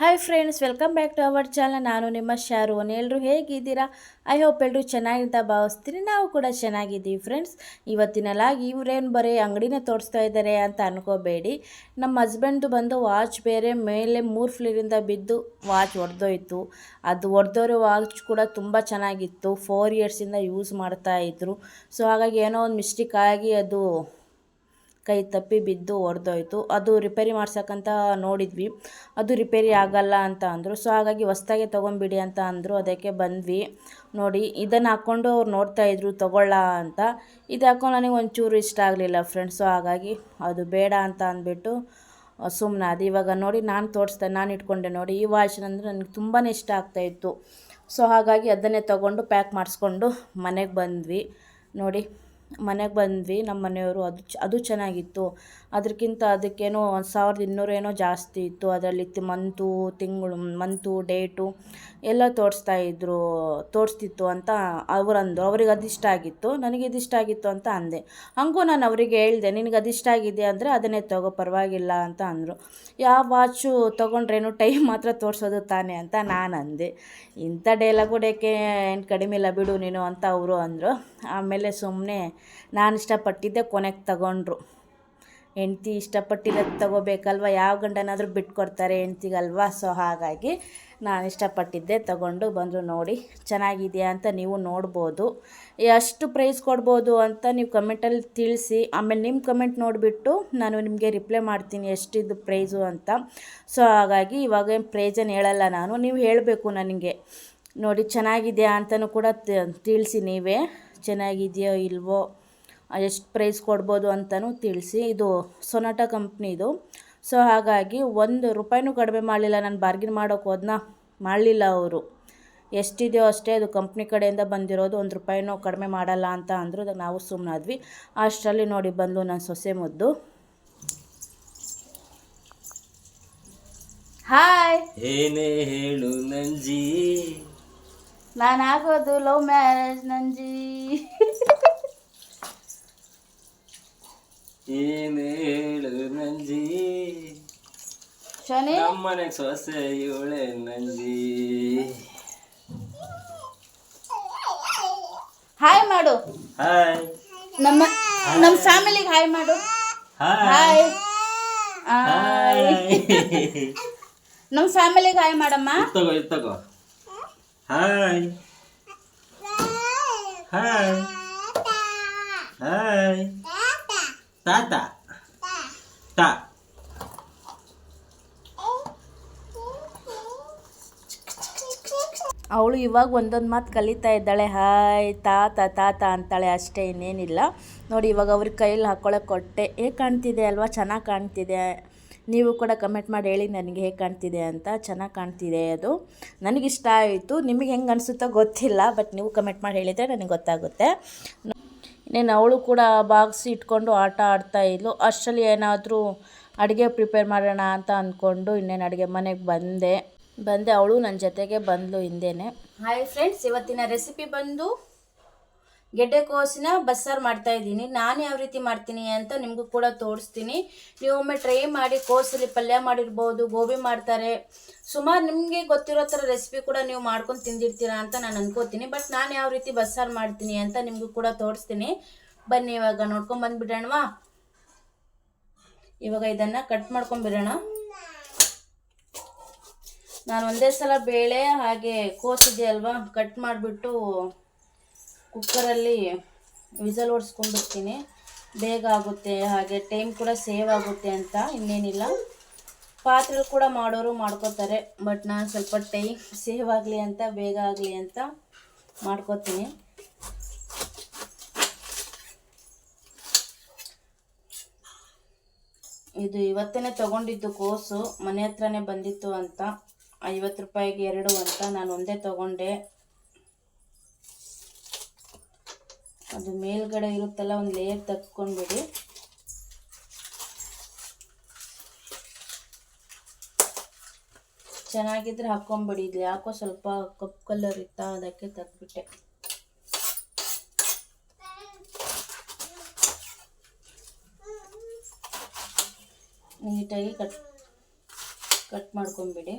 Hi friends welcome back to our channel ನಾನು ನಿಮ್ಮ ಶಾರು ಎಲ್ಲರೂ ಹೇಗಿದ್ದೀರಾ? ಐ ಹೋಪ್ ಎಲ್ಲರೂ ಚೆನ್ನಾಗಿಂತ ಭಾವಿಸ್ತೀನಿ. ನಾವು ಕೂಡ ಚೆನ್ನಾಗಿದ್ದೀವಿ ಫ್ರೆಂಡ್ಸ್ ಇವತ್ತಿನ ಲಾಗ್ ಇವರೇನು ಬರೀ ಅಂಗಡಿನೇ ತೋರಿಸ್ತಾ ಇದ್ದಾರೆ ಅಂತ ಅನ್ಕೋಬೇಡಿ. ನಮ್ಮ ಹಸ್ಬೆಂಡ್ದು ಬಂದು ವಾಚ್ ಬೇರೆ ಮೇಲೆ ಮೂರು ಫ್ಲೀರಿಂದ ಬಿದ್ದು ವಾಚ್ ಒಡೆದೋಯ್ತು. ಅದು ಒಡೆದೋರೋ ವಾಚ್ ಕೂಡ ತುಂಬ ಚೆನ್ನಾಗಿತ್ತು. ಫೋರ್ ಇಯರ್ಸಿಂದ ಯೂಸ್ ಮಾಡ್ತಾ ಇದ್ರು. ಸೊ ಹಾಗಾಗಿ ಏನೋ ಒಂದು ಮಿಸ್ಟೇಕ್ ಆಗಿ ಅದು ಕೈ ತಪ್ಪಿ ಬಿದ್ದು ಒಡೆದೋಯ್ತು ಅದು ರಿಪೇರಿ ಮಾಡ್ಸಕ್ಕಂತ ನೋಡಿದ್ವಿ. ಅದು ರಿಪೇರಿ ಆಗಲ್ಲ ಅಂತ ಅಂದರು. ಸೊ, ಹಾಗಾಗಿ ಹೊಸ್ದಾಗೆ ತೊಗೊಂಬಿಡಿ ಅಂತ ಅಂದರು. ಅದಕ್ಕೆ ಬಂದ್ವಿ. ನೋಡಿ, ಇದನ್ನು ಹಾಕ್ಕೊಂಡು ಅವ್ರು ನೋಡ್ತಾ ಇದ್ರು, ತೊಗೊಳ್ಳ ಅಂತ. ಇದು ಹಾಕೊಂಡು ನನಗೆ ಒಂಚೂರು ಇಷ್ಟ ಆಗಲಿಲ್ಲ ಫ್ರೆಂಡ್ಸು ಹಾಗಾಗಿ ಅದು ಬೇಡ ಅಂತ ಅಂದ್ಬಿಟ್ಟು ಸುಮ್ಮನೆ ಅದು. ಇವಾಗ ನೋಡಿ, ನಾನು ತೋರಿಸ್ದೆ, ನಾನು ಇಟ್ಕೊಂಡೆ ನೋಡಿ. ಈ ವಾಚ್ ಅಂದರೆ ನನಗೆ ತುಂಬಾ ಇಷ್ಟ ಆಗ್ತಾಯಿತ್ತು ಸೊ, ಹಾಗಾಗಿ ಅದನ್ನೇ ತೊಗೊಂಡು, ಪ್ಯಾಕ್ ಮಾಡಿಸ್ಕೊಂಡು ಮನೆಗೆ ಬಂದ್ವಿ. ನೋಡಿ. ಮನೆಗೆ ಬಂದ್ವಿ ನಮ್ಮ ಮನೆಯವರು ಅದು ಅದು ಚೆನ್ನಾಗಿತ್ತು. ಅದಕ್ಕಿಂತ ಅದಕ್ಕೇನೋ ಒಂದು ಸಾವಿರದ ಇನ್ನೂರೇನೋ ಜಾಸ್ತಿ ಇತ್ತು. ಅದರಲ್ಲಿ ಮಂತು, ತಿಂಗಳು, ಮಂತು, ಡೇಟು ಎಲ್ಲ ತೋರಿಸ್ತಾ ಇದ್ದರು ತೋರಿಸ್ತಿತ್ತು ಅಂತ ಅವರಂದು ಅವ್ರಿಗೆ ಅದಿಷ್ಟ ಆಗಿತ್ತು, ನನಗೆ ಇದಿಷ್ಟ ಆಗಿತ್ತು ಅಂತ ಅಂದೆ. ಹಂಗೂ ನಾನು ಅವರಿಗೆ ಹೇಳಿದೆ, ನಿನಗೆ ಅದಿಷ್ಟ ಆಗಿದೆ ಅಂದರೆ ಅದನ್ನೇ ತಗೋ, ಪರವಾಗಿಲ್ಲ ಅಂತ ಅಂದರು. ಯಾವ ವಾಚು ತೊಗೊಂಡ್ರೇನು ಟೈಮ್ ಮಾತ್ರ ತೋರಿಸೋದು ತಾನೇ ಅಂತ ನಾನು ಅಂದೆ. ಇಂಥ ಡೈಲಾಗ್ ಏನು ಕಡಿಮೆ ಇಲ್ಲ ಬಿಡು ನೀನು ಅಂತ ಅವರು ಅಂದರು. ಆಮೇಲೆ ಸುಮ್ಮನೆ ನಾನು ಇಷ್ಟಪಟ್ಟಿದ್ದೆ ಕೊನೆಗೆ ತಗೊಂಡ್ರು. ಹೆಂಡ್ತಿ ಇಷ್ಟಪಟ್ಟಿರೋದು ತಗೋಬೇಕಲ್ವ? ಯಾವ ಗಂಡನಾದರೂ ಬಿಟ್ಕೊಡ್ತಾರೆ ಹೆಂಡ್ತಿಗಲ್ವಾ? ಸೊ ಹಾಗಾಗಿ ನಾನು ಇಷ್ಟಪಟ್ಟಿದ್ದೆ, ತಗೊಂಡು ಬಂದರು ನೋಡಿ. ಚೆನ್ನಾಗಿದೆಯಾ ಅಂತ ನೀವು ನೋಡ್ಬೋದು. ಎಷ್ಟು ಪ್ರೈಸ್ ಕೊಡ್ಬೋದು ಅಂತ ನೀವು ಕಮೆಂಟಲ್ಲಿ ತಿಳಿಸಿ. ಆಮೇಲೆ ನಿಮ್ಮ ಕಮೆಂಟ್ ನೋಡಿಬಿಟ್ಟು ನಾನು ನಿಮಗೆ ರಿಪ್ಲೈ ಮಾಡ್ತೀನಿ ಎಷ್ಟಿದ್ದು ಪ್ರೈಸು ಅಂತ. ಸೊ ಹಾಗಾಗಿ ಇವಾಗ ಪ್ರೈಸನ್ನು ಹೇಳಲ್ಲ ನಾನು. ನೀವು ಹೇಳಬೇಕು ನನಗೆ. ನೋಡಿ, ಚೆನ್ನಾಗಿದೆಯಾ ಅಂತಲೂ ಕೂಡ ತಿಳಿಸಿ ನೀವೇ. ಚೆನ್ನಾಗಿದೆಯೋ ಇಲ್ವೋ, ಎಷ್ಟು ಪ್ರೈಸ್ ಕೊಡ್ಬೋದು ಅಂತಲೂ ತಿಳಿಸಿ. ಇದು ಸೊನಾಟ ಕಂಪ್ನಿದು ಸೊ ಹಾಗಾಗಿ ಒಂದು ರೂಪಾಯಿನೂ ಕಡಿಮೆ ಮಾಡಲಿಲ್ಲ. ನಾನು ಬಾರ್ಗಿನ್ ಮಾಡೋಕೆ ಹೋದ್ನ? ಮಾಡಲಿಲ್ಲ ಅವರು. ಎಷ್ಟಿದೆಯೋ ಅಷ್ಟೇ ಅದು ಕಂಪ್ನಿ ಕಡೆಯಿಂದ ಬಂದಿರೋದು. ಒಂದು ರೂಪಾಯಿನೂ ಕಡಿಮೆ ಮಾಡಲ್ಲ ಅಂತ ಅಂದರು. ಅದಕ್ಕೆ ನಾವು ಸುಮ್ಮನಾದ್ವಿ ಅಷ್ಟರಲ್ಲಿ ನೋಡಿ ಬಂದು ನನ್ನ ಸೊಸೆ ಮುದ್ದು. ಹಾಯ್ ಏನೇ ಹೇಳು ನಂಜಿ? ನಾನು ಆಗೋದು ಲವ್ ಮ್ಯಾರೇಜ್ ನಂಜಿ. ಏನು ಹೇಳು ನಂಜಿ? ಶನಿ? ನಮ್ಮನೆಗೆ ಸೊಸೆ ಇವಳೆ ನಂಜಿ. ಹಾಯ್ ಮಾಡು. ಹಾಯ್ ನಮ್ಮ ನಮ್ಮ ಫ್ಯಾಮಿಲಿಗೆ ಹಾಯ್ ಮಾಡು. ಹಾಯ್ ಹಾಯ್ ನಮ್ಮ ಫ್ಯಾಮಿಲಿಗೆ ಹಾಯ್ ಮಾಡಮ್ಮ. ತಗೋ ತಗೋ. ಹಾಯ್ ಹಾಯ್ ಹಾಯ್ ತಾತ ತಾ ಅವಳು ಇವಾಗ ಒಂದೊಂದು ಮಾತು ಕಲಿತಾ ಇದ್ದಾಳೆ. ಹಾಯ್ ತಾತ ತಾತ ಅಂತಾಳೆ ಅಷ್ಟೇ, ಇನ್ನೇನಿಲ್ಲ. ನೋಡಿ, ಇವಾಗ ಅವ್ರಿಗೆ ಕೈಯಲ್ಲಿ ಹಾಕ್ಕೊಳಕ್ಕೆ ಕೊಟ್ಟೆ ಹೇಗೆ ಕಾಣ್ತಿದೆ ಅಲ್ವಾ? ಚೆನ್ನಾಗಿ ಕಾಣ್ತಿದೆ. ನೀವು ಕೂಡ ಕಮೆಂಟ್ ಮಾಡಿ ಹೇಳಿ ನನಗೆ ಹೇಗೆ ಕಾಣ್ತಿದೆ ಅಂತ, ಚೆನ್ನಾಗಿ ಕಾಣ್ತಿದೆ ಅದು. ನನಗಿಷ್ಟ ಆಯಿತು, ನಿಮಗೆ ಹೆಂಗೆ ಅನಿಸುತ್ತೋ ಗೊತ್ತಿಲ್ಲ ಬಟ್ ನೀವು ಕಮೆಂಟ್ ಮಾಡಿ ಹೇಳಿದರೆ ನನಗೆ ಗೊತ್ತಾಗುತ್ತೆ. ಇನ್ನೇನು ಅವಳು ಕೂಡ ಬಾಕ್ಸ್ ಇಟ್ಕೊಂಡು ಆಟ ಆಡ್ತಾ ಇದ್ಲು. ಅಷ್ಟರಲ್ಲಿ ಏನಾದರೂ ಅಡುಗೆ ಪ್ರಿಪೇರ್ ಮಾಡೋಣ ಅಂತ ಅಂದ್ಕೊಂಡು ಇನ್ನೇನು ಅಡುಗೆ ಮನೆಗೆ ಬಂದೆ. ಬಂದೆ, ಅವಳು ನನ್ನ ಜೊತೆಗೆ ಬಂದಳು ಹಿಂದೆನೆ. ಹಾಯ್ ಫ್ರೆಂಡ್ಸ್ ಇವತ್ತಿನ ರೆಸಿಪಿ ಬಂದು ಗೆಡ್ಡೆಕೋಸಿನ ಬಸ್ಸಾರು ಮಾಡ್ತಾ ಇದ್ದೀನಿ. ನಾನು ಯಾವ ರೀತಿ ಮಾಡ್ತೀನಿ ಅಂತ ನಿಮಗೂ ಕೂಡ ತೋರಿಸ್ತೀನಿ. ನೀವು ಒಮ್ಮೆ ಟ್ರೈ ಮಾಡಿ ಕೋಸಲ್ಲಿ ಪಲ್ಯ ಮಾಡಿರ್ಬೋದು, ಗೋಬಿ ಮಾಡ್ತಾರೆ. ಸುಮಾರು ನಿಮಗೆ ಗೊತ್ತಿರೋ ಥರ ರೆಸಿಪಿ ಕೂಡ ನೀವು ಮಾಡ್ಕೊಂಡು ತಿಂದಿರ್ತೀರಾ ಅಂತ ನಾನು ಅನ್ಕೋತೀನಿ. ಬಟ್ ನಾನು ಯಾವ ರೀತಿ ಬಸ್ಸಾರು ಮಾಡ್ತೀನಿ ಅಂತ ನಿಮಗೂ ಕೂಡ ತೋರಿಸ್ತೀನಿ. ಬನ್ನಿ ಇವಾಗ ನೋಡ್ಕೊಂಡು ಬಂದುಬಿಡೋಣವಾ ಇವಾಗ ಇದನ್ನು ಕಟ್ ಮಾಡ್ಕೊಂಬಿಡೋಣ ನಾನು ಒಂದೇ ಸಲ ಬೇಳೆ ಹಾಗೆ ಕೋಸಿದೆಯಲ್ವಾ ಕಟ್ ಮಾಡಿಬಿಟ್ಟು ಕುಕ್ಕರಲ್ಲಿ ವಿಸಲ್ ಓಡಿಸ್ಕೊಂಡ್ಬಿಡ್ತೀನಿ ಬೇಗ ಆಗುತ್ತೆ, ಹಾಗೆ ಟೈಮ್ ಕೂಡ ಸೇವ್ ಆಗುತ್ತೆ ಅಂತ ಇನ್ನೇನಿಲ್ಲ. ಪಾತ್ರೆ ಕೂಡ ಮಾಡೋರು ಮಾಡ್ಕೋತಾರೆ ಬಟ್ ನಾನು ಸ್ವಲ್ಪ ಟೈಮ್ ಸೇವ್ ಆಗಲಿ ಅಂತ, ಬೇಗ ಆಗಲಿ ಅಂತ ಮಾಡ್ಕೋತೀನಿ. ಇದು ಇವತ್ತೇ ತಗೊಂಡಿದ್ದು ಕೋಸು, ಮನೆ ಹತ್ರನೇ ಬಂದಿತ್ತು ಅಂತ. ಐವತ್ತು ರೂಪಾಯಿಗೆ ಎರಡು ಅಂತ, ನಾನು ಒಂದೇ ತಗೊಂಡೆ. ಅದು ಮೇಲ್ಗಡೆ ಇರುತ್ತಲ್ಲ, ಒಂದು ಲೇಯರ್ ತಕ್ಕೊಂಡ್ಬಿಡಿ. ಚೆನ್ನಾಗಿದ್ರೆ ಹಾಕ್ಕೊಂಬಿಡಿ ಇದು ಯಾಕೋ ಸ್ವಲ್ಪ ಕಪ್ ಕಲರ್ ಇತ್ತ, ಅದಕ್ಕೆ ತೆಗ್ದುಬಿಟ್ಟೆ ನೀಟಾಗಿ ಕಟ್ ಕಟ್ ಮಾಡ್ಕೊಂಬಿಡಿ.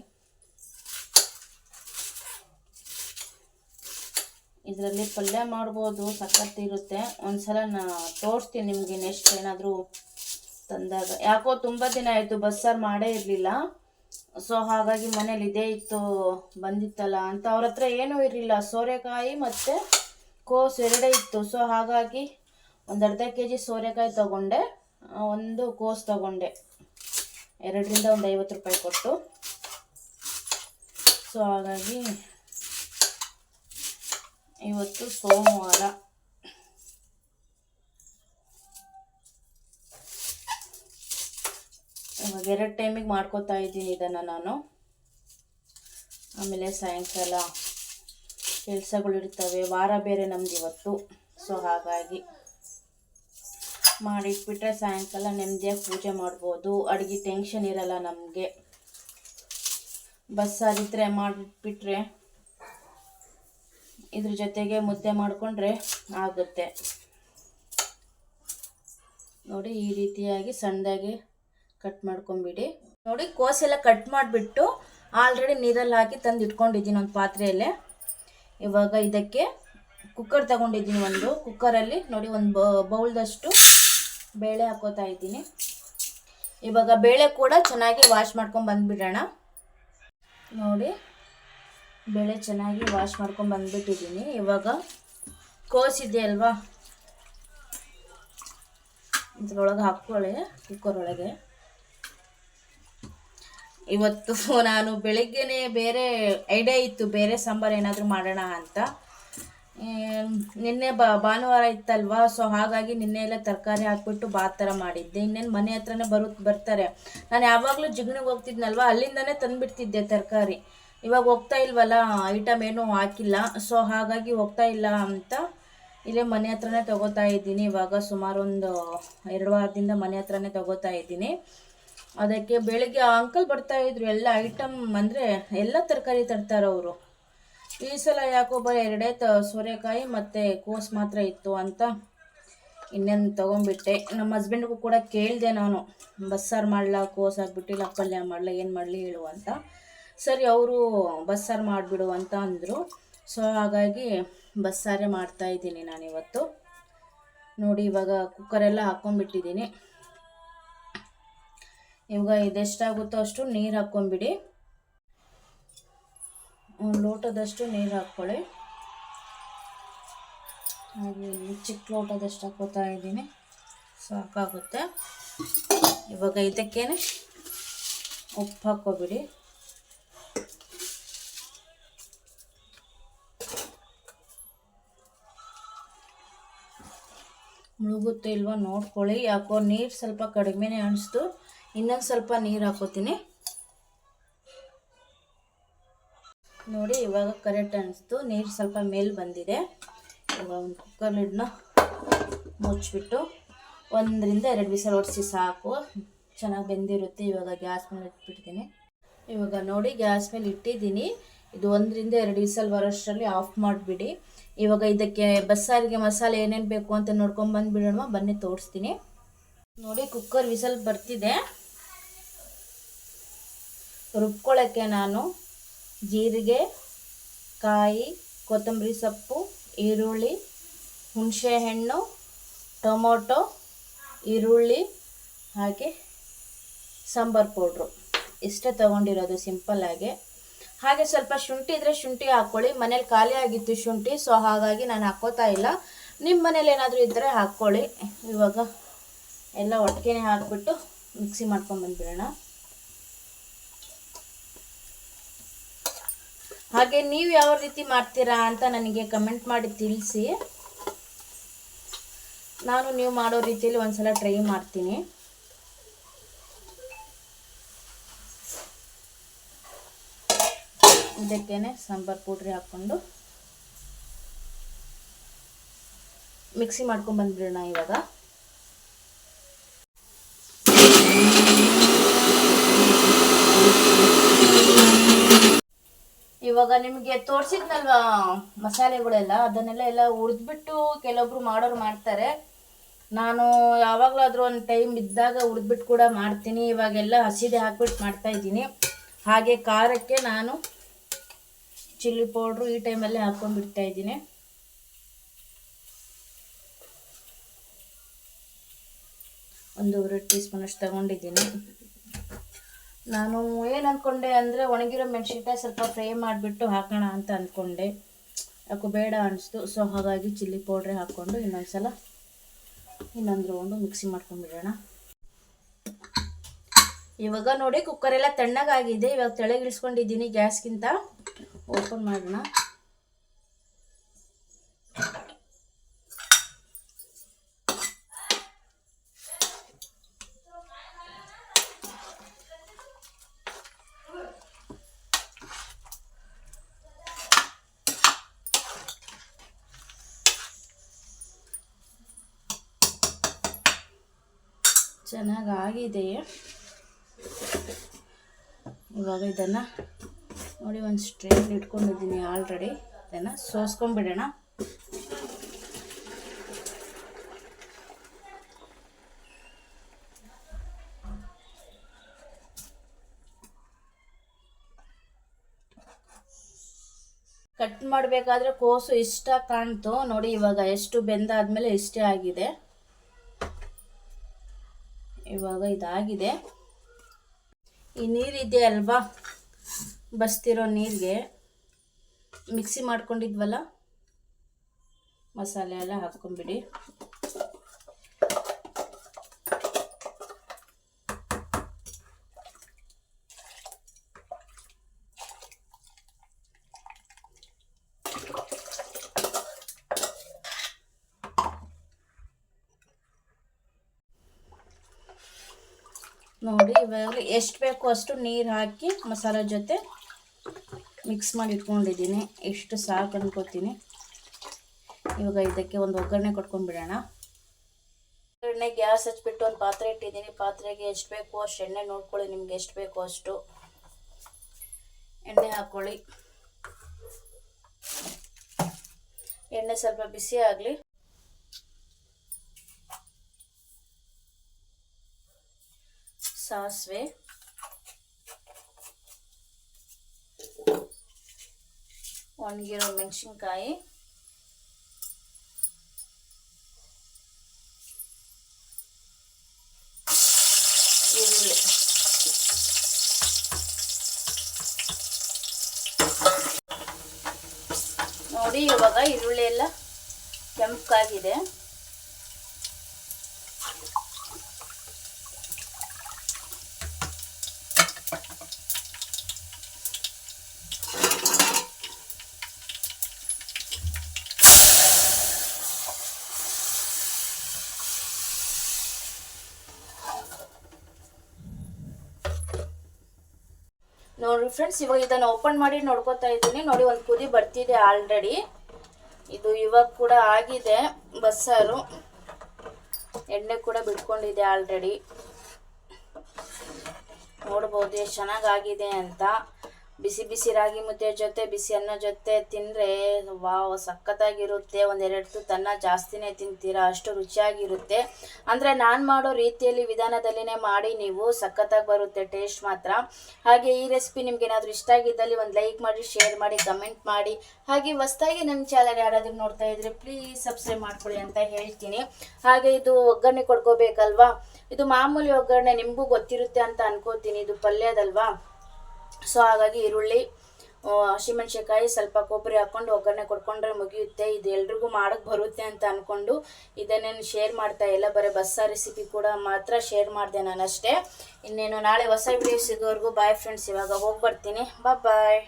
ಇದರಲ್ಲಿ ಪಲ್ಯ ಮಾಡ್ಬೋದು ಸಖತ್ ಇರುತ್ತೆ. ಒಂದ್ಸಲ ನಾ ತೋರಿಸ್ತೀನಿ ನಿಮಗೆ ನೆಕ್ಸ್ಟ್ ಏನಾದರೂ ತಂದಾಗ. ಯಾಕೋ ತುಂಬ ದಿನ ಆಯಿತು ಬಸ್ಸಾರು ಮಾಡೇ ಇರಲಿಲ್ಲ. ಸೊ ಹಾಗಾಗಿ ಮನೇಲಿ ಇದೇ ಇತ್ತು, ಬಂದಿತ್ತಲ್ಲ ಅಂತ. ಅವ್ರ ಹತ್ರ ಏನೂ ಇರಲಿಲ್ಲ. ಸೋರೆಕಾಯಿ ಮತ್ತು ಕೋಸು ಎರಡೇ ಇತ್ತು. ಸೊ ಹಾಗಾಗಿ ಒಂದು ಅರ್ಧ ಕೆ ಜಿ ಸೋರೆಕಾಯಿ ತೊಗೊಂಡೆ. ಒಂದು ಕೋಸು ತೊಗೊಂಡೆ. ಎರಡರಿಂದ ಒಂದು ಐವತ್ತು ರೂಪಾಯಿ ಕೊಟ್ಟು. ಸೊ ಹಾಗಾಗಿ ಇವತ್ತು ಸೋಮವಾರ. ಇವಾಗ ಎರಡು ಟೈಮಿಗೆ ಮಾಡ್ಕೋತಾ ಇದ್ದೀನಿ ಇದನ್ನು ನಾನು. ಆಮೇಲೆ ಸಾಯಂಕಾಲ ಕೆಲಸಗಳಿರ್ತವೆ ವಾರ ಬೇರೆ ನಮ್ದು ಇವತ್ತು. ಸೊ ಹಾಗಾಗಿ ಮಾಡಿಟ್ಬಿಟ್ರೆ ಸಾಯಂಕಾಲ ನೆಮ್ಮದಿಯಾಗಿ ಪೂಜೆ ಮಾಡ್ಬೋದು. ಅಡುಗೆ ಟೆನ್ಷನ್ ಇರಲ್ಲ ನಮಗೆ. ಬಸ್ಸಾರಿದ್ರೆ ಮಾಡಿಟ್ಬಿಟ್ರೆ ಇದ್ರ ಜೊತೆಗೆ ಮುದ್ದೆ ಮಾಡಿಕೊಂಡ್ರೆ ಆಗುತ್ತೆ. ನೋಡಿ, ಈ ರೀತಿಯಾಗಿ ಸಣ್ಣದಾಗಿ ಕಟ್ ಮಾಡ್ಕೊಂಬಿಡಿ. ನೋಡಿ, ಕೋಸೆಲ್ಲ ಕಟ್ ಮಾಡಿಬಿಟ್ಟು ಆಲ್ರೆಡಿ ನೀರಲ್ಲಿ ಹಾಕಿ ತಂದು ಇಟ್ಕೊಂಡಿದ್ದೀನಿ ಒಂದು ಪಾತ್ರೆಯಲ್ಲೇ. ಇವಾಗ ಇದಕ್ಕೆ ಕುಕ್ಕರ್ ತಗೊಂಡಿದ್ದೀನಿ ಒಂದು. ಕುಕ್ಕರಲ್ಲಿ ನೋಡಿ, ಒಂದು ಬೌಲ್ದಷ್ಟು ಬೇಳೆ ಹಾಕೋತಾ ಇದ್ದೀನಿ. ಇವಾಗ ಬೇಳೆ ಕೂಡ ಚೆನ್ನಾಗಿ ವಾಶ್ ಮಾಡ್ಕೊಂಡು ಬಂದುಬಿಡೋಣ. ನೋಡಿ ಬೇಳೆ ಚೆನ್ನಾಗಿ ವಾಶ್ ಮಾಡ್ಕೊಂಡು ಬಂದುಬಿಟ್ಟಿದ್ದೀನಿ ಇವಾಗ ಕೋಸಿದೆ ಅಲ್ವಾ? ಇದ್ರೊಳಗೆ ಹಾಕ್ಕೊಳ್ಳಿ ಕುಕ್ಕರ್ ಒಳಗೆ. ಇವತ್ತು ನಾನು ಬೆಳಿಗ್ಗೆನೇ ಬೇರೆ ಐಡಿಯಾ ಇತ್ತು, ಬೇರೆ ಸಾಂಬಾರು ಏನಾದರೂ ಮಾಡೋಣ ಅಂತ. ನಿನ್ನೆ ಬ, ಭಾನುವಾರ ಇತ್ತಲ್ವಾ? ಸೊ ಹಾಗಾಗಿ ನಿನ್ನೆ ಎಲ್ಲ ತರಕಾರಿ ಹಾಕ್ಬಿಟ್ಟು ಬಾತ್ ಥರ ಮಾಡಿದ್ದೆ. ಇನ್ನೇನು ಮನೆ ಹತ್ರನೇ ಬರು ಬರ್ತಾರೆ. ನಾನು ಯಾವಾಗಲೂ ಜಿಗ್ಣಿಗೆ ಹೋಗ್ತಿದ್ನಲ್ವ? ಅಲ್ಲಿಂದನೇ ತಂದುಬಿಡ್ತಿದ್ದೆ ತರಕಾರಿ. ಇವಾಗ ಹೋಗ್ತಾ ಇಲ್ವಲ್ಲ ಐಟಮ್ ಏನೂ ಹಾಕಿಲ್ಲ. ಸೊ ಹಾಗಾಗಿ ಹೋಗ್ತಾ ಇಲ್ಲ ಅಂತ ಇಲ್ಲೇ ಮನೆ ಹತ್ರನೇ ತೊಗೋತಾ ಇದ್ದೀನಿ. ಇವಾಗ ಸುಮಾರು ಒಂದು ಎರಡು ವಾರದಿಂದ ಮನೆ ಹತ್ರನೇ ತೊಗೋತಾ ಇದ್ದೀನಿ. ಅದಕ್ಕೆ ಬೆಳಿಗ್ಗೆ ಅಂಕಲ್ ಬರ್ತಾ ಇದ್ರು. ಎಲ್ಲ ಐಟಮ್ ಅಂದರೆ ಎಲ್ಲ ತರಕಾರಿ ತರ್ತಾರೆ ಅವರು. ಈ ಸಲ ಯಾಕೋ ಬರೀ ಎರಡೇ ತ ಸೋರೆಕಾಯಿ ಮತ್ತು ಕೋಸು ಮಾತ್ರ ಇತ್ತು ಅಂತ ಇನ್ನೇನು ತೊಗೊಂಬಿಟ್ಟೆ ನಮ್ಮ ಹಸ್ಬೆಂಡ್ಗೂ ಕೂಡ ಕೇಳಿದೆ ನಾನು. ಬಸ್ಸಾರು ಮಾಡಲ, ಕೋಸು ಹಾಕ್ಬಿಟ್ಟಿಲ್ಲ ಪಲ್ಯ ಮಾಡಲ, ಏನು ಮಾಡಲಿ ಹೇಳು ಅಂತ. ಸರಿ, ಅವರು ಬಸ್ಸಾರು ಮಾಡಿಬಿಡು ಅಂತ ಅಂದರು. ಸೊ ಹಾಗಾಗಿ ಬಸ್ಸಾರೇ ಮಾಡ್ತಾ ಇದ್ದೀನಿ ನಾನಿವತ್ತು. ನೋಡಿ, ಇವಾಗ ಕುಕ್ಕರೆಲ್ಲ ಹಾಕ್ಕೊಂಡ್ಬಿಟ್ಟಿದ್ದೀನಿ. ಇವಾಗ ಇದೆಷ್ಟಾಗುತ್ತೋ ಅಷ್ಟು ನೀರು ಹಾಕ್ಕೊಂಬಿಡಿ ಒಂದು ಲೋಟದಷ್ಟು ನೀರು ಹಾಕ್ಕೊಳ್ಳಿ. ಹಾಗೆ ಚಿಕ್ಕ ಲೋಟದಷ್ಟು ಹಾಕೋತಾ ಇದ್ದೀನಿ. ಸಾಕಾಗುತ್ತೆ. ಇವಾಗ ಇದಕ್ಕೇನೆ ಉಪ್ಪು ಹಾಕ್ಕೊಬಿಡಿ. ಮುಳುಗುತ್ತೆ ಇಲ್ವಾ ನೋಡ್ಕೊಳ್ಳಿ. ಯಾಕೋ ನೀರು ಸ್ವಲ್ಪ ಕಡಿಮೆನೇ ಅನಿಸ್ತು. ಇನ್ನೊಂದು ಸ್ವಲ್ಪ ನೀರು ಹಾಕೋತೀನಿ. ನೋಡಿ, ಇವಾಗ ಕರೆಕ್ಟ್ ಅನಿಸ್ತು. ನೀರು ಸ್ವಲ್ಪ ಮೇಲೆ ಬಂದಿದೆ. ಇವಾಗ ಒಂದು ಕುಕ್ಕರ್ ಲಿಡ್ನ ಮುಚ್ಚಿಬಿಟ್ಟು ಒಂದರಿಂದ ಎರಡು ಬಿಸಿಲು ಒಡಿಸಿ ಸಾಕು. ಚೆನ್ನಾಗಿ ಬೆಂದಿರುತ್ತೆ. ಇವಾಗ ಗ್ಯಾಸ್ ಮೇಲೆ ಇಟ್ಬಿಡ್ತೀನಿ. ಇವಾಗ ನೋಡಿ, ಗ್ಯಾಸ್ ಮೇಲೆ ಇಟ್ಟಿದ್ದೀನಿ. ಇದು ಒಂದರಿಂದ ಎರಡು ವಿಸಲ್ ಬರೋಷ್ಟರಲ್ಲಿ ಆಫ್ ಮಾಡಿಬಿಡಿ. ಇವಾಗ ಇದಕ್ಕೆ ಬಸ್ಸಾರಿಗೆ ಮಸಾಲೆ ಏನೇನು ಬೇಕು ಅಂತ ನೋಡ್ಕೊಂಡು ಬಂದುಬಿಡೋಣ ಬನ್ನಿ ತೋರಿಸ್ತೀನಿ. ನೋಡಿ ಕುಕ್ಕರ್ ವಿಸಲ್ ಬರ್ತಿದೆ. ರುಬ್ಕೊಳ್ಳೋಕ್ಕೆ ನಾನು ಜೀರಿಗೆ, ಕಾಯಿ, ಕೊತ್ತಂಬರಿ ಸೊಪ್ಪು, ಈರುಳ್ಳಿ ಹುಣಸೆಹಣ್ಣು ಟೊಮೊಟೊ, ಈರುಳ್ಳಿ, ಹಾಗೆ ಸಾಂಬಾರು ಪೌಡ್ರು. ಇಷ್ಟೇ ತೊಗೊಂಡಿರೋದು ಸಿಂಪಲ್ಲಾಗಿ ಹಾಗೆ ಸ್ವಲ್ಪ ಶುಂಠಿ ಇದ್ರೆ ಶುಂಠಿ ಹಾಕ್ಕೊಳ್ಳಿ ಮನೇಲಿ ಖಾಲಿ ಆಗಿತ್ತು ಶುಂಠಿ ಸೊ ಹಾಗಾಗಿ ನಾನು ಹಾಕೋತಾ ಇಲ್ಲ. ನಿಮ್ಮ ಮನೇಲಿ ಏನಾದರೂ ಇದ್ದರೆ ಹಾಕ್ಕೊಳ್ಳಿ ಇವಾಗ ಎಲ್ಲ ಒಟ್ಟಿಗೆ ಹಾಕ್ಬಿಟ್ಟು ಮಿಕ್ಸಿ ಮಾಡ್ಕೊಂಡು ಬಂದ್ಬಿಡೋಣ. ಹಾಗೆ ನೀವು ಯಾವ ರೀತಿ ಮಾಡ್ತೀರಾ ಅಂತ ನನಗೆ ಕಮೆಂಟ್ ಮಾಡಿ ತಿಳಿಸಿ. ನಾನು ನೀವು ಮಾಡೋ ರೀತಿಯಲ್ಲಿ ಒಂದ್ಸಲ ಟ್ರೈ ಮಾಡ್ತೀನಿ. ಇದಕ್ಕೇನೆ ಸಾಂಬಾರ್ ಪೌಡ್ರಿ ಹಾಕ್ಕೊಂಡು ಮಿಕ್ಸಿ ಮಾಡ್ಕೊಂಡು ಬಂದ್ಬಿಡೋಣ ಇವಾಗ. ಇವಾಗ ನಿಮಗೆ ತೋರಿಸಿದ್ನಲ್ವ ಮಸಾಲೆಗಳೆಲ್ಲ? ಅದನ್ನೆಲ್ಲ ಎಲ್ಲ ಹುರಿದ್ಬಿಟ್ಟು ಕೆಲವೊಬ್ರು ಮಾಡೋರು ಮಾಡ್ತಾರೆ. ನಾನು ಯಾವಾಗಲಾದ್ರೂ ಒಂದು ಟೈಮ್ ಇದ್ದಾಗ ಹುರಿದ್ಬಿಟ್ಟು ಕೂಡ ಮಾಡ್ತೀನಿ. ಇವಾಗೆಲ್ಲ ಹಸಿದೆ ಹಾಕ್ಬಿಟ್ಟು ಮಾಡ್ತಾ ಇದ್ದೀನಿ. ಹಾಗೆ ಖಾರಕ್ಕೆ ನಾನು ಚಿಲ್ಲಿ ಪೌಡ್ರು ಈ ಟೈಮಲ್ಲಿ ಹಾಕ್ಕೊಂಡ್ಬಿಡ್ತಾ ಇದ್ದೀನಿ. ಒಂದೂವರೆ ಟೀ ಸ್ಪೂನ್ ಅಷ್ಟು ತಗೊಂಡಿದ್ದೀನಿ. ನಾನು ಏನು ಅಂದ್ಕೊಂಡೆ ಅಂದರೆ ಒಣಗಿರೋ ಮೆಣಸಿನ್ಕಾಯಿ ಸ್ವಲ್ಪ ಫ್ರೈ ಮಾಡಿಬಿಟ್ಟು ಹಾಕೋಣ ಅಂತ ಅಂದ್ಕೊಂಡೆ ಯಾಕೋ ಬೇಡ ಅನಿಸ್ತು. ಸೊ, ಹಾಗಾಗಿ ಚಿಲ್ಲಿ ಪೌಡ್ರೆ ಹಾಕ್ಕೊಂಡು ಇನ್ನೊಂದು ಸಲ ಇನ್ನೊಂದು ಒಂದು ಮಿಕ್ಸಿ ಮಾಡ್ಕೊಂಡ್ಬಿಡೋಣ. ಇವಾಗ ನೋಡಿ ಕುಕ್ಕರ್ ಎಲ್ಲ ತಣ್ಣಗಾಗಿದೆ. ಇವಾಗ ತೆಳಗಿಳಿಸ್ಕೊಂಡಿದ್ದೀನಿ ಗ್ಯಾಸ್ಗಿಂತ. ಓಪನ್ ಮಾಡೋಣ. ಚೆನ್ನಾಗಾಗಿದೆ. ಇವಾಗ ಇದನ್ನು ನೋಡಿ ಒಂದು ಸ್ಟ್ರೈನ್ ಇಟ್ಕೊಂಡಿದ್ದೀನಿ ಆಲ್ರೆಡಿ ಇದನ್ನು ಸೋಸ್ಕೊಂಡ್ಬಿಡೋಣ. ಕಟ್ ಮಾಡಬೇಕಾದ್ರೆ ಕೋಸು ಇಷ್ಟ ಕಾಣ್ತು. ನೋಡಿ ಇವಾಗ ಎಷ್ಟು ಬೆಂದಾದ್ಮೇಲೆ ಇಷ್ಟೇ ಆಗಿದೆ. ಇವಾಗ ಇದಾಗಿದೆ. ಈ ನೀರಿದೆ ಅಲ್ವಾ? ಬಸ್ತಿರೋ ನೀರಿಗೆ ಮಿಕ್ಸಿ ಮಾಡ್ಕೊಂಡಿದ್ವಲ್ಲ? ಮಸಾಲೆ ಎಲ್ಲ ಹಾಕ್ಕೊಂಬಿಡಿ ನೋಡಿ ಇವಾಗ ಬೇಕೋ ಅಷ್ಟು ನೀರು ಹಾಕಿ ಮಸಾಲೆ ಜೊತೆ ಮಿಕ್ಸ್ ಮಾಡಿ ಇಟ್ಕೊಂಡಿದ್ದೀನಿ. ಎಷ್ಟು ಸಾಕು ಅನ್ಕೋತೀನಿ. ಇವಾಗ ಇದಕ್ಕೆ ಒಂದು ಒಗ್ಗರಣೆ ಕೊಟ್ಕೊಂಡ್ಬಿಡೋಣ. ಒಗ್ಗರಣೆ ಗ್ಯಾಸ್ ಹಚ್ಬಿಟ್ಟು ಒಂದು ಪಾತ್ರೆ ಇಟ್ಟಿದ್ದೀನಿ. ಪಾತ್ರೆಗೆ ಎಷ್ಟು ಬೇಕೋ ಅಷ್ಟು ಎಣ್ಣೆ ನೋಡ್ಕೊಳ್ಳಿ ನಿಮ್ಗೆ ಎಷ್ಟು ಬೇಕೋ ಅಷ್ಟು. ಎಣ್ಣೆ ಹಾಕ್ಕೊಳ್ಳಿ ಎಣ್ಣೆ ಸ್ವಲ್ಪ ಬಿಸಿ ಆಗಲಿ. ಸಾಸಿವೆ. ಒಣಗಿರೋ ಮೆಣಸಿನ್ಕಾಯಿ. ಈರುಳ್ಳಿ. ನೋಡಿ ಇವಾಗ ಈರುಳ್ಳಿ ಎಲ್ಲ ಕೆಂಪಾಗಿದೆ ನೋಡ್ರಿ ಫ್ರೆಂಡ್ಸ್ ಇವಾಗ ಇದನ್ನು ಓಪನ್ ಮಾಡಿ ನೋಡ್ಕೊತಾ ಇದ್ದೀನಿ. ನೋಡಿ, ಒಂದು ಕುದಿ ಬರ್ತಿದೆ ಆಲ್ರೆಡಿ ಇದು ಇವಾಗ ಕೂಡ ಆಗಿದೆ ಬಸ್ಸಾರು ಎಣ್ಣೆ ಕೂಡ ಬಿಟ್ಕೊಂಡಿದೆ ಆಲ್ರೆಡಿ ನೋಡ್ಬೋದು, ಎಷ್ಟು ಚೆನ್ನಾಗಾಗಿದೆ ಅಂತ. ಬಿಸಿ ಬಿಸಿ ರಾಗಿ ಮುದ್ದೆ ಜೊತೆ, ಬಿಸಿ ಅನ್ನ ಜೊತೆ ತಿಂದರೆ ವಾವ್, ಸಖತ್ತಾಗಿರುತ್ತೆ. ಒಂದೆರಡು ತುತ್ತು ಅನ್ನ ಜಾಸ್ತಿನೇ ತಿಂತೀರಾ? ಅಷ್ಟು ರುಚಿಯಾಗಿರುತ್ತೆ. ಅಂದರೆ ನಾನು ಮಾಡೋ ರೀತಿಯಲ್ಲಿ ವಿಧಾನದಲ್ಲಿನೇ ಮಾಡಿ ನೀವು ಸಖತ್ತಾಗಿ ಬರುತ್ತೆ ಟೇಸ್ಟ್ ಮಾತ್ರ. ಹಾಗೆ ಈ ರೆಸಿಪಿ ನಿಮ್ಗೆ ಏನಾದರೂ ಇಷ್ಟ ಆಗಿದ್ದಲ್ಲಿ ಒಂದು ಲೈಕ್ ಮಾಡಿ, ಶೇರ್ ಮಾಡಿ, ಕಮೆಂಟ್ ಮಾಡಿ. ಹಾಗೆ ಹೊಸ್ದಾಗಿ ನನ್ನ ಚಾನಲ್ ಯಾರಾದರೂ ನೋಡ್ತಾ ಇದ್ರೆ ಪ್ಲೀಸ್ ಸಬ್ಸ್ಕ್ರೈಬ್ ಮಾಡ್ಕೊಳ್ಳಿ ಅಂತ ಹೇಳ್ತೀನಿ. ಹಾಗೆ ಇದು ಒಗ್ಗರಣೆ ಕೊಡ್ಕೋಬೇಕಲ್ವಾ? ಇದು ಮಾಮೂಲಿ ಒಗ್ಗರಣೆ ನಿಮಗೂ ಗೊತ್ತಿರುತ್ತೆ ಅಂತ ಅನ್ಕೋತೀನಿ. ಇದು ಪಲ್ಯದಲ್ವಾ? ಸೊ ಹಾಗಾಗಿ ಈರುಳ್ಳಿ ಹಸಿಮೆಣಸಿನಕಾಯಿ ಸ್ವಲ್ಪ ಕೊಬ್ಬರಿ ಹಾಕ್ಕೊಂಡು ಒಗ್ಗರಣೆ ಕೊಡ್ಕೊಂಡ್ರೆ ಮುಗಿಯುತ್ತೆ. ಇದು ಎಲ್ರಿಗೂ ಮಾಡಕ್ಕೆ ಬರುತ್ತೆ ಅಂತ ಅಂದ್ಕೊಂಡು ಇದನ್ನೇನು ಶೇರ್ ಮಾಡ್ತಾ ಇಲ್ಲ. ಬರೀ ಬಸ್ಸ ರೆಸಿಪಿ ಕೂಡ ಮಾತ್ರ ಶೇರ್ ಮಾಡಿದೆ ನಾನು ಅಷ್ಟೇ ಇನ್ನೇನು, ನಾಳೆ ಹೊಸ ವಿಡಿಯೋ ಸಿಗೋವರೆಗೂ ಬಾಯ್ ಫ್ರೆಂಡ್ಸ್ ಇವಾಗ ಹೋಗಿ ಬರ್ತೀನಿ ಬಾಯ್